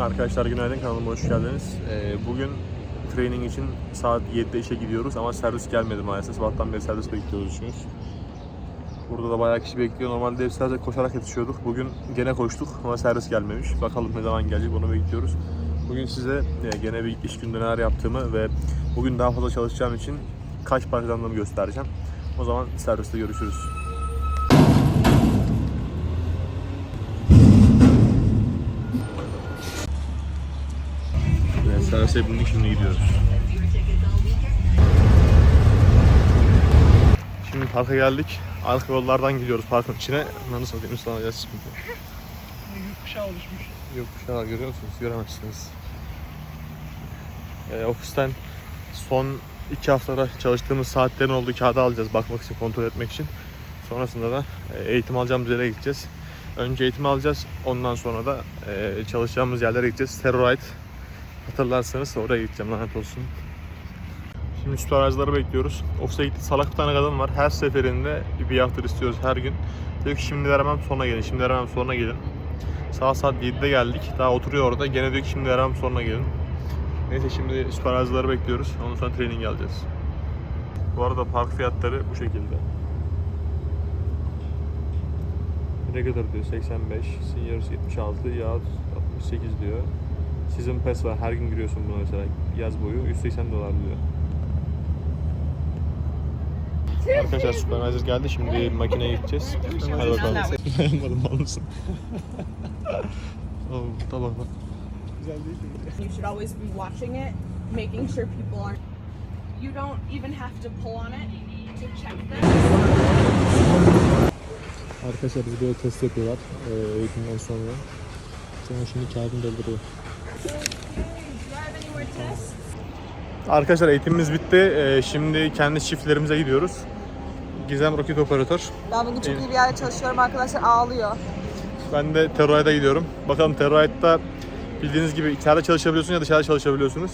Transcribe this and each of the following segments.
Arkadaşlar günaydın kanalıma hoş geldiniz. Ee, bugün training için saat 7'de işe gidiyoruz ama servis gelmedi maalesef. Sabahtan beri servis bekliyoruz üçümüz. Burada da bayağı kişi bekliyor. Normalde hep koşarak yetişiyorduk. Bugün gene koştuk ama servis gelmemiş. Bakalım ne zaman gelecek onu bekliyoruz. Bugün size e, gene bir iş günde neler yaptığımı ve bugün daha fazla çalışacağım için kaç parçalandığımı göstereceğim. O zaman serviste görüşürüz. Servise bindik şimdi gidiyoruz. Şimdi parka geldik. Arka yollardan gidiyoruz parkın içine. Nasıl satayım ıslanacağız şimdi. Yokuşa oluşmuş. Şeyler görüyor musunuz? Göremezsiniz. Ee, ofisten son iki haftada çalıştığımız saatlerin olduğu kağıdı alacağız bakmak için, kontrol etmek için. Sonrasında da e, eğitim alacağımız yere gideceğiz. Önce eğitim alacağız. Ondan sonra da e, çalışacağımız yerlere gideceğiz. Terrorite hatırlarsanız oraya gideceğim lanet olsun. Şimdi süpervisorları bekliyoruz. Ofise gitti salak bir tane kadın var. Her seferinde bir hafta istiyoruz her gün. Diyor ki şimdi veremem sonra gelin, şimdi veremem sonra gelin. Saat saat 7'de geldik. Daha oturuyor orada. Gene diyor ki şimdi veremem sonra gelin. Neyse şimdi süpervisorları bekliyoruz. Ondan sonra training alacağız. Bu arada park fiyatları bu şekilde. Regular diyor 85, Seniors 76, Yağız 68 diyor. Season Pass var her gün giriyorsun buna mesela yaz boyu 180 dolar diyor. Arkadaşlar Supervisor geldi şimdi makineye gideceğiz. Hadi bakalım. Dayanmadım mal mısın? oh, tamam bak. Güzel değil mi? You should always be watching it, making sure people aren't. You don't even have to pull on it to check them. Arkadaşlar böyle test yapıyorlar e, eğitimden sonra. Sonra şimdi kağıdını dolduruyor. Arkadaşlar eğitimimiz bitti. E, şimdi kendi çiftlerimize gidiyoruz. Gizem roket operatör. Ben bugün çok iyi bir yerde çalışıyorum arkadaşlar ağlıyor. Ben de Terrorite'a gidiyorum. Bakalım Terrorite'da bildiğiniz gibi içeride çalışabiliyorsunuz ya dışarıda çalışabiliyorsunuz.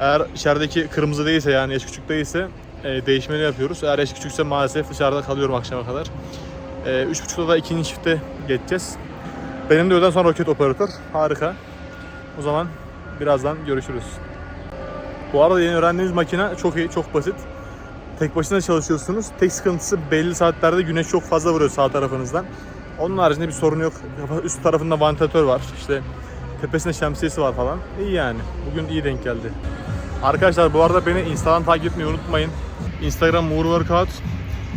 Eğer içerideki kırmızı değilse yani yaş küçük değilse e, değişmeni yapıyoruz. Eğer yaş küçükse maalesef dışarıda kalıyorum akşama kadar. E, 3.30'da da ikinci çifte geçeceğiz. Benim de öğleden sonra roket operatör. Harika. O zaman birazdan görüşürüz. Bu arada yeni öğrendiğimiz makine çok iyi, çok basit. Tek başına çalışıyorsunuz. Tek sıkıntısı belli saatlerde güneş çok fazla vuruyor sağ tarafınızdan. Onun haricinde bir sorun yok. Üst tarafında vantilatör var. İşte tepesinde şemsiyesi var falan. İyi yani. Bugün iyi denk geldi. Arkadaşlar bu arada beni Instagram takip etmeyi unutmayın. Instagram Moore Workout.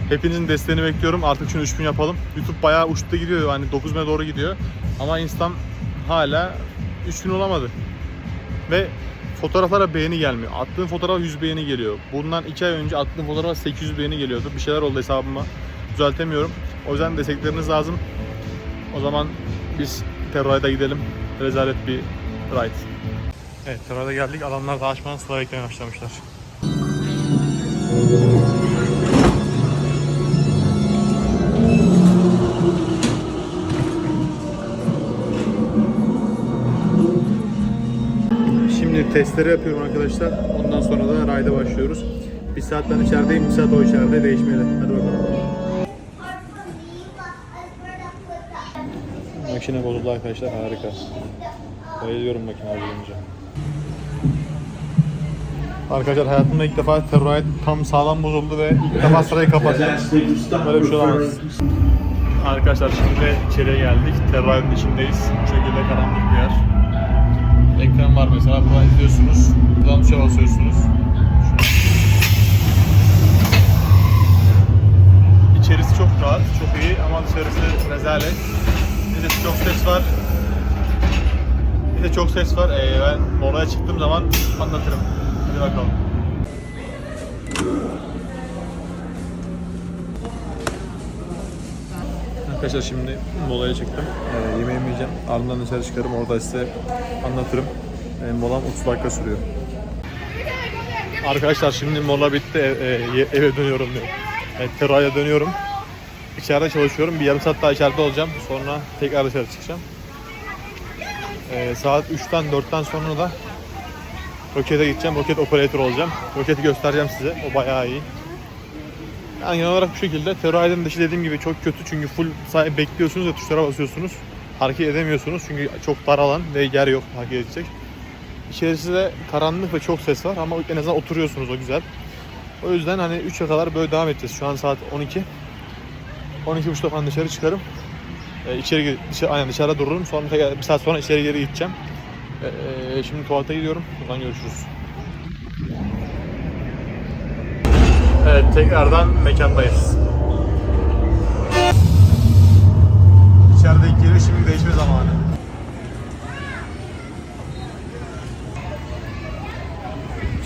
Hepinizin desteğini bekliyorum. Artık şunu 3000 yapalım. YouTube bayağı uçta gidiyor. Hani 9000'e doğru gidiyor. Ama Instagram hala 3000 olamadı. Ve fotoğraflara beğeni gelmiyor. Attığım fotoğrafa 100 beğeni geliyor. Bundan 2 ay önce attığım fotoğrafa 800 beğeni geliyordu. Bir şeyler oldu hesabıma. Düzeltemiyorum. O yüzden destekleriniz lazım. O zaman biz Terror'a gidelim. Rezalet bir ride. Evet Terror'a geldik. Adamlar da açmadan sıra beklemeye başlamışlar. Testleri yapıyorum arkadaşlar. Ondan sonra da ride'a başlıyoruz. Bir saat ben içerideyim, bir saat o içeride değişmeli. Hadi bakalım. Makine bozuldu arkadaşlar, harika. Bayılıyorum makine bozulunca. Arkadaşlar hayatımda ilk defa Terrorite tam sağlam bozuldu ve ilk defa sırayı kapattım. Böyle bir şey olamaz. Arkadaşlar şimdi içeriye geldik. Terrorite'ın içindeyiz. Bu şekilde karanlık bir yer. Ekran var mesela. Buradan izliyorsunuz. Buradan tuşa basıyorsunuz. İçerisi çok rahat, çok iyi ama dışarısı rezalet. Bir de çok ses var. Bir de çok ses var. Ee, ben oraya çıktığım zaman anlatırım. Hadi bakalım. Arkadaşlar şimdi molaya çıktım. Ee, yemeğimi yiyeceğim. Ardından dışarı çıkarım. Orada size anlatırım. Benim molam 30 dakika sürüyor. Arkadaşlar şimdi mola bitti. Ev- e, eve dönüyorum diyor. Evet, Terra'ya dönüyorum. İçeride çalışıyorum. Bir yarım saat daha içeride olacağım. Sonra tekrar dışarı çıkacağım. Ee, saat 3'ten 4'ten sonra da rokete gideceğim. Roket operatör olacağım. Roketi göstereceğim size. O bayağı iyi. Yani genel olarak bu şekilde. Terör dışı dediğim gibi çok kötü çünkü full sadece bekliyorsunuz ve tuşlara basıyorsunuz. hareket edemiyorsunuz çünkü çok dar alan ve yer yok hareket edecek. İçerisi de karanlık ve çok ses var ama en azından oturuyorsunuz o güzel. O yüzden hani 3'e kadar böyle devam edeceğiz. Şu an saat 12. 12.30'da falan dışarı çıkarım. Ee, içeri dışarı, aynen dışarıda dururum. Sonra tekrar bir saat sonra içeri geri gideceğim. Ee, şimdi tuvalete gidiyorum. Buradan görüşürüz. Evet tekrardan mekandayız. İçerideki geri şimdi değişme zamanı.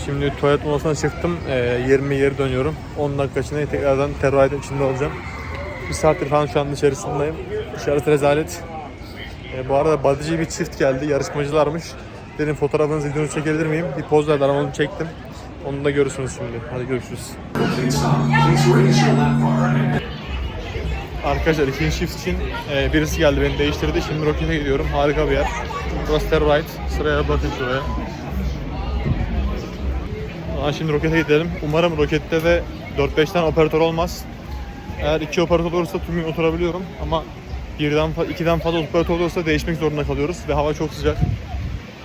Şimdi tuvalet molasına çıktım. Ee, yerime geri dönüyorum. 10 dakika içinde tekrardan terörayetin içinde olacağım. Bir saattir falan şu an dışarısındayım. Dışarısı rezalet. Ee, bu arada bodyci bir çift geldi. Yarışmacılarmış. Dedim fotoğrafınızı videonuzu çekebilir miyim? Bir poz verdiler ama onu çektim. Onu da görürsünüz şimdi. Hadi görüşürüz. Arkadaşlar ikinci shift için e, birisi geldi beni değiştirdi. Şimdi Rocket'e gidiyorum. Harika bir yer. Burası Terrorite. Sıraya bakın şuraya. Aa, şimdi Rocket'e gidelim. Umarım Rocket'te de 4-5 tane operatör olmaz. Eğer iki operatör olursa tüm gün oturabiliyorum ama birden ikiden fazla operatör olursa değişmek zorunda kalıyoruz ve hava çok sıcak.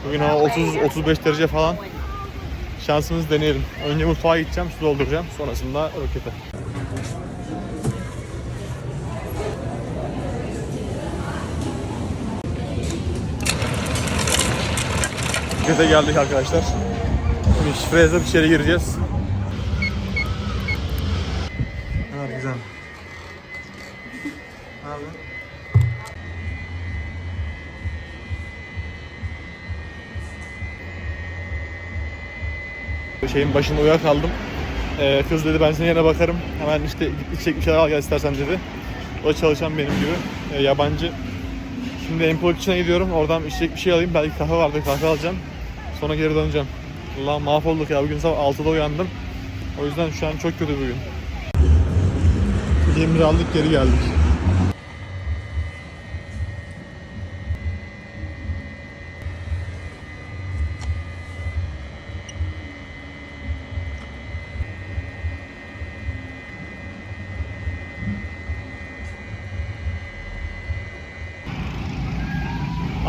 Bugün hava 30-35 derece falan. Şansımızı deneyelim. Önce mutfağa gideceğim, su dolduracağım. Sonrasında rokete. Rokete geldik arkadaşlar. Şimdi yazıp içeri gireceğiz. Evet güzel. Abi. Şeyin başında uyuyakaldım. Ee, kız dedi ben senin yerine bakarım. Hemen işte içecek bir şeyler al gel istersen dedi. O çalışan benim gibi. Ee, yabancı. Şimdi Empol içine gidiyorum. Oradan içecek bir şey alayım. Belki kahve vardı kahve alacağım. Sonra geri döneceğim. Allah mahvolduk ya. Bugün sabah 6'da uyandım. O yüzden şu an çok kötü bugün. Yemiri aldık geri geldik.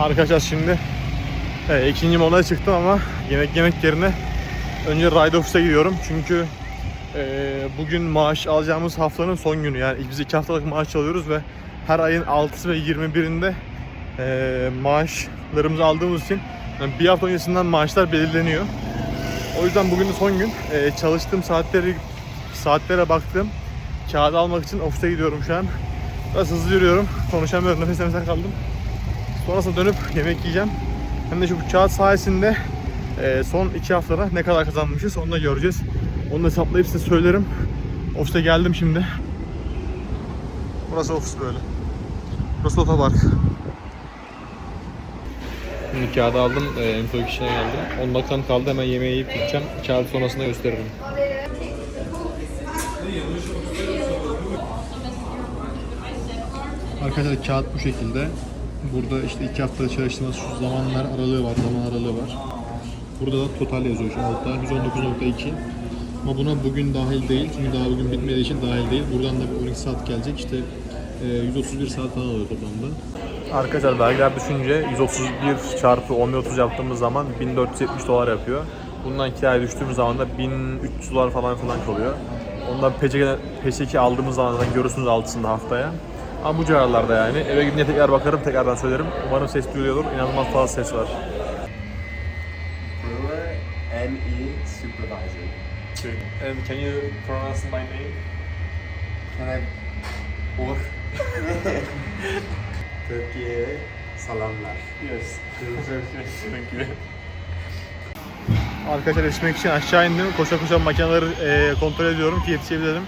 Arkadaşlar şimdi e, ikinci molaya çıktım ama yemek yemek yerine önce ride office'e gidiyorum çünkü e, bugün maaş alacağımız haftanın son günü yani biz iki haftalık maaş alıyoruz ve her ayın 6'sı ve 21'inde e, maaşlarımızı aldığımız için yani bir hafta öncesinden maaşlar belirleniyor. O yüzden bugün de son gün E, çalıştığım saatleri saatlere baktım kağıdı almak için ofise gidiyorum şu an. Biraz hızlı yürüyorum. Konuşamıyorum. Nefes nefese kaldım. Sonrasında dönüp yemek yiyeceğim. Hem de şu kağıt sayesinde e, son iki haftada ne kadar kazanmışız onu da göreceğiz. Onu da hesaplayıp size söylerim. Ofise geldim şimdi. Burası ofis böyle. Burası otopark. Şimdi kağıdı aldım, e, emplak işine geldim. 10 dakikam kaldı, hemen yemeği yiyip gideceğim. Kağıdı sonrasında gösteririm. Arkadaşlar kağıt bu şekilde. Burada işte iki haftada çalıştığımız şu zamanlar aralığı var, zaman aralığı var. Burada da total yazıyor şu altta 119.2. Ama buna bugün dahil değil çünkü daha bugün bitmediği için dahil değil. Buradan da bir 12 saat gelecek işte e, 131 saat falan alıyor toplamda. Arkadaşlar vergiler düşünce 131 çarpı 10.30 yaptığımız zaman 1470 dolar yapıyor. Bundan kiraya düştüğümüz zaman da 1300 dolar falan falan kalıyor. Ondan peçeke, peçeke aldığımız zaman zaten görürsünüz altısında haftaya. Ama bu civarlarda yani. Eve gidince tekrar bakarım, tekrardan söylerim. Umarım ses duyuluyordur. İnanılmaz fazla ses var. Brewer ME Supervisor. And can you pronounce my name? Can I Or Türkiye'ye selamlar. Yes. Thank you. Arkadaşlar yetişmek için aşağı indim. Koşa koşa makineleri e, kontrol ediyorum ki yetişebilirim.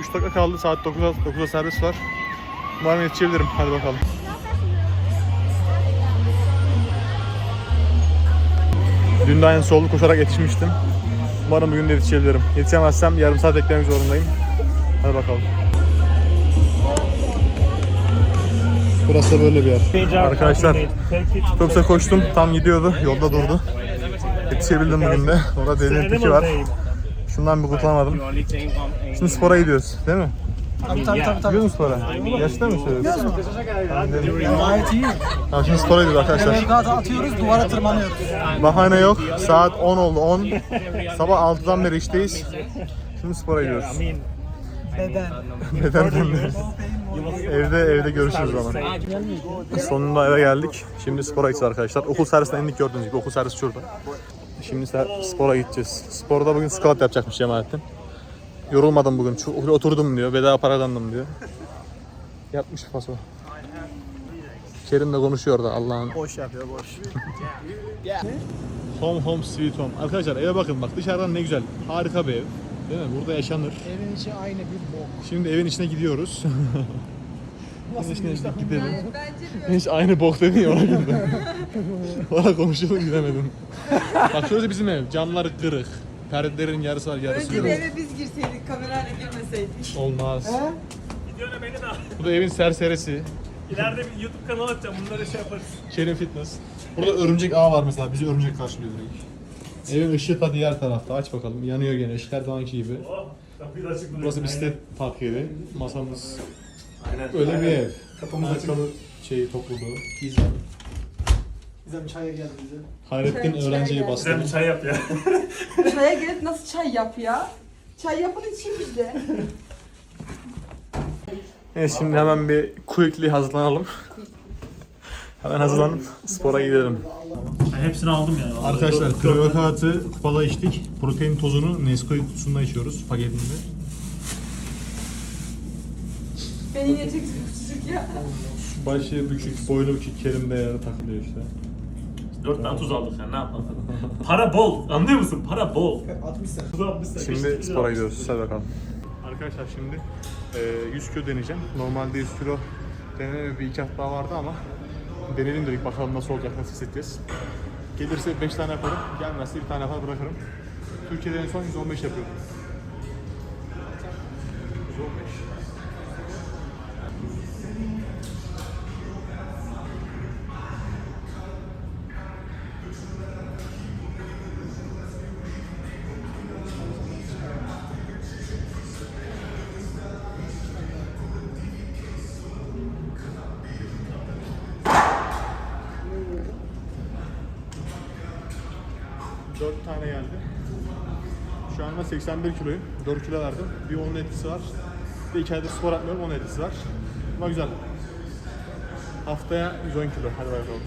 3 dakika kaldı. Saat 9'a 9'a servis var. Umarım yetişebilirim. Hadi bakalım. Dün de aynı soldu koşarak yetişmiştim. Umarım bugün de yetişebilirim. Yetişemezsem yarım saat beklemek zorundayım. Hadi bakalım. Burası böyle bir yer. Arkadaşlar Otobüse koştum. Tam gidiyordu. Yolda durdu. Yetişebildim bugün de. Orada piki var. Şundan bir kurtulamadım. Şimdi spora gidiyoruz. Değil mi? Tabii tabii tabii. tabii. Gidiyor musun spora? Yaşta mı söylüyorsun? Gayet iyi. Tamam şimdi spora gidiyoruz arkadaşlar. Workout'u atıyoruz, duvara tırmanıyoruz. Bahane yok. Saat 10 oldu 10. Sabah 6'dan beri işteyiz. Şimdi spora gidiyoruz. Beden. Neden dönüyoruz? Evde evde görüşürüz zaman. Sonunda eve geldik. Şimdi spora gideceğiz arkadaşlar. Okul servisinden indik gördüğünüz gibi. Okul servisi şurada. Şimdi spora gideceğiz. Sporda bugün squat yapacakmış Cemalettin. Yorulmadım bugün. Çok oturdum diyor. Bedava para kazandım diyor. Yapmış faso. Kerim de konuşuyor da Allah'ın. Boş yapıyor, boş. Home home sweet home. Arkadaşlar eve bakın bak dışarıdan ne güzel. Harika bir ev. Değil mi? Burada yaşanır. Evin içi aynı bir bok. Şimdi evin içine gidiyoruz. evin içine işte? gidelim. Hiç aynı bok dedin ya ona güldüm. Valla konuşuyordum gülemedim. Bak şurası bizim ev. Camları kırık. Perdelerin yarısı var yarısı Önce yok. bir eve biz girseydik, kamerayla girmeseydik. Olmaz. Videoda beni de al. Bu da evin serserisi. İleride bir YouTube kanalı açacağım. Bunları şey yaparız. Kerim Fitness. Burada örümcek ağ var mesela. Bizi örümcek karşılıyor direkt. Evin ışığı da diğer tarafta. Aç bakalım. Yanıyor gene ışık her zamanki gibi. Oh, kapıyı da açık bırakın. Burası bisiklet park yeri. Masamız. Aynen. Öyle bir ev. Kapımız açık. Şey topluluğu. Gizem. Gizem çaya geldi bize. Hayrettin Çay öğrenciyi geldi. bastı. Sen bir çay yap ya. Çaya gelip nasıl çay yap ya? Çay yapın için bizde. Evet şimdi hemen bir quickly hazırlanalım. hemen hazırlanıp spora gidelim. Ben hepsini aldım yani. Arkadaşlar pre-workout'ı kupada içtik. Protein tozunu Nesquik kutusunda içiyoruz paketinde. Beni yiyeceksin küçücük ya. Başı bükük, boynu bükük Kerim de yarı takılıyor işte. Dört tane tuz aldık sen ne yapalım? Para bol. Anlıyor musun? Para bol. 60 sen. Tuz almışsak. Şimdi spora gidiyoruz. Hadi bakalım. Arkadaşlar şimdi e, 100 kilo deneyeceğim. Normalde 100 kilo deneme bir iki hafta daha vardı ama deneyelim dedik bakalım nasıl olacak, nasıl hissedeceğiz. Gelirse 5 tane yaparım, gelmezse bir tane yapar bırakırım. Türkiye'de en son 115 yapıyordum. 81 kiloyum. 4 kilo verdim. Bir onun etkisi var. Bir iki aydır spor yapmıyorum onun etkisi var. Ama güzel. Haftaya 110 kilo. Hadi bakalım.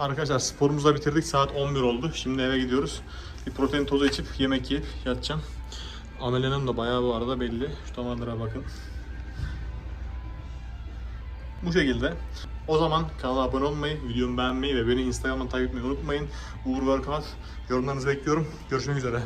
Arkadaşlar sporumuzu da bitirdik. Saat 11 oldu. Şimdi eve gidiyoruz. Bir protein tozu içip yemek yiyip yatacağım. Ameliyanım da bayağı bu arada belli. Şu damarlara bakın. Bu şekilde. O zaman kanala abone olmayı, videomu beğenmeyi ve beni Instagram'dan takip etmeyi unutmayın. Uğur Workout yorumlarınızı bekliyorum. Görüşmek üzere.